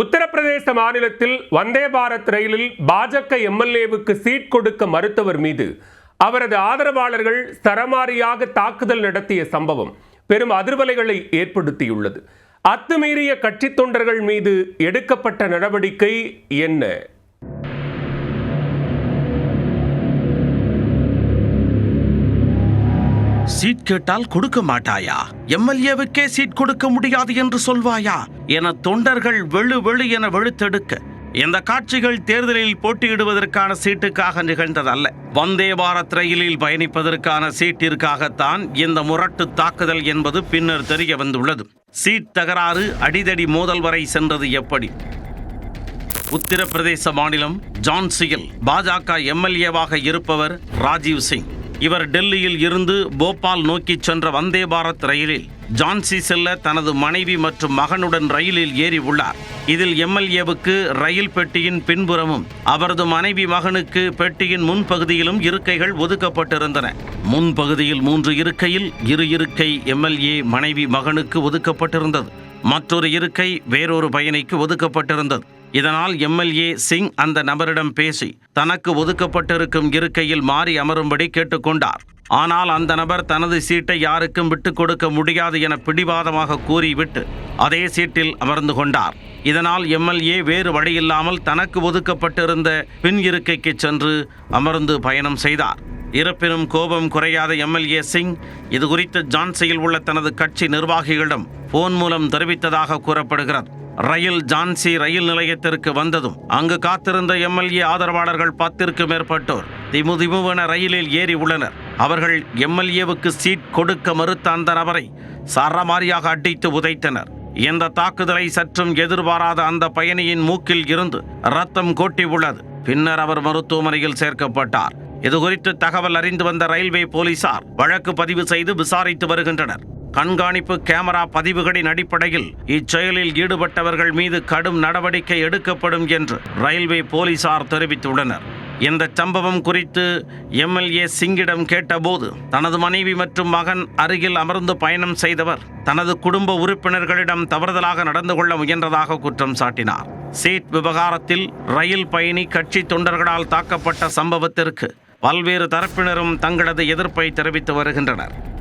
உத்தரப்பிரதேச மாநிலத்தில் வந்தே பாரத் ரயிலில் பாஜக எம்எல்ஏவுக்கு சீட் கொடுக்க மறுத்தவர் மீது அவரது ஆதரவாளர்கள் சரமாரியாக தாக்குதல் நடத்திய சம்பவம் பெரும் அதிர்வலைகளை ஏற்படுத்தியுள்ளது. அத்துமீறிய கட்சி தொண்டர்கள் மீது எடுக்கப்பட்ட நடவடிக்கை என்ன? சீட் கேட்டால் கொடுக்க மாட்டாயா? எம்எல்ஏவுக்கே சீட் கொடுக்க முடியாது என்று சொல்வாயா? என தொண்டர்கள் வெளு வெளு என வெளுத்தெடுக்க இந்த காட்சிகள் தேர்தலில் போட்டியிடுவதற்கான சீட்டுக்காக நிகழ்ந்ததல்ல. வந்தே பாரத் ரயிலில் பயணிப்பதற்கான சீட்டிற்காகத்தான் இந்த முரட்டு தாக்குதல் என்பது பின்னர் தெரிய வந்துள்ளது. சீட் தகராறு அடிதடி மோதல் வரை சென்றது எப்படி? உத்தரப்பிரதேச மாநிலம் ஜான்சியில் பாஜக எம்எல்ஏவாக இருப்பவர் ராஜீவ் சிங். இவர் டெல்லியில் இருந்து போபால் நோக்கி சென்ற வந்தே பாரத் ரயிலில் ஜான்சி செல்ல தனது மனைவி மற்றும் மகனுடன் ரயிலில் ஏறி உள்ளார். இதில் எம்எல்ஏவுக்கு ரயில் பெட்டியின் பின்புறமும் அவரது மனைவி மகனுக்கு பெட்டியின் முன்பகுதியிலும் இருக்கைகள் ஒதுக்கப்பட்டிருந்தன. முன்பகுதியில் மூன்று இருக்கையில் இரு இருக்கை எம்எல்ஏ மனைவி மகனுக்கு ஒதுக்கப்பட்டிருந்தது. மற்றொரு இருக்கை வேறொரு பயணிக்கு ஒதுக்கப்பட்டிருந்தது. இதனால் எம்எல்ஏ சிங் அந்த நபரிடம் பேசி தனக்கு ஒதுக்கப்பட்டிருக்கும் இருக்கையில் மாறி அமரும்படி கேட்டுக்கொண்டார். ஆனால் அந்த நபர் தனது சீட்டை யாருக்கும் விட்டுக் கொடுக்க முடியாது என பிடிவாதமாக கூறிவிட்டு அதே சீட்டில் அமர்ந்து கொண்டார். இதனால் எம்எல்ஏ வேறு வழியில்லாமல் தனக்கு ஒதுக்கப்பட்டிருந்த பின் இருக்கைக்கு சென்று அமர்ந்து பயணம் செய்தார். இருப்பினும் கோபம் குறையாத எம்எல்ஏ சிங் இது குறித்து ஜான்சியில் உள்ள தனது கட்சி நிர்வாகிகளிடம் போன் மூலம் தெரிவித்ததாக கூறப்படுகிறது. ரயில் ஜான்சி ரயில் நிலையத்திற்கு வந்ததும் அங்கு காத்திருந்த எம்எல்ஏ ஆதரவாளர்கள் பத்திற்கு மேற்பட்டோர் திமுதிமுவன ரயிலில் ஏறி உள்ளனர். அவர்கள் எம்எல்ஏவுக்கு சீட் கொடுக்க மறுத்த அந்த நபரை சரமாரியாக அடித்து உதைத்தனர். இந்த தாக்குதலை சற்றும் எதிர்பாராத அந்த பயணியின் மூக்கில் இருந்து ரத்தம் கொட்டி உள்ளது. பின்னர் அவர் மருத்துவமனையில் சேர்க்கப்பட்டார். இது குறித்து தகவல் அறிந்து வந்த ரயில்வே போலீசார் வழக்கு பதிவு செய்து விசாரித்து வருகின்றனர். கண்காணிப்பு கேமரா பதிவுகளின் அடிப்படையில் இச்செயலில் ஈடுபட்டவர்கள் மீது கடும் நடவடிக்கை எடுக்கப்படும் என்று ரயில்வே போலீசார் தெரிவித்துள்ளனர். இந்த சம்பவம் குறித்து எம்எல்ஏ சிங்கிடம் கேட்டபோது தனது மனைவி மற்றும் மகன் அருகில் அமர்ந்து பயணம் செய்தவர் தனது குடும்ப உறுப்பினர்களிடம் தவறுதலாக நடந்து கொள்ள முயன்றதாக குற்றம் சாட்டினார். சீட் விவகாரத்தில் ரயில் பயணி கட்சி தொண்டர்களால் தாக்கப்பட்ட சம்பவத்திற்கு பல்வேறு தரப்பினரும் தங்களது எதிர்ப்பை தெரிவித்து வருகின்றனர்.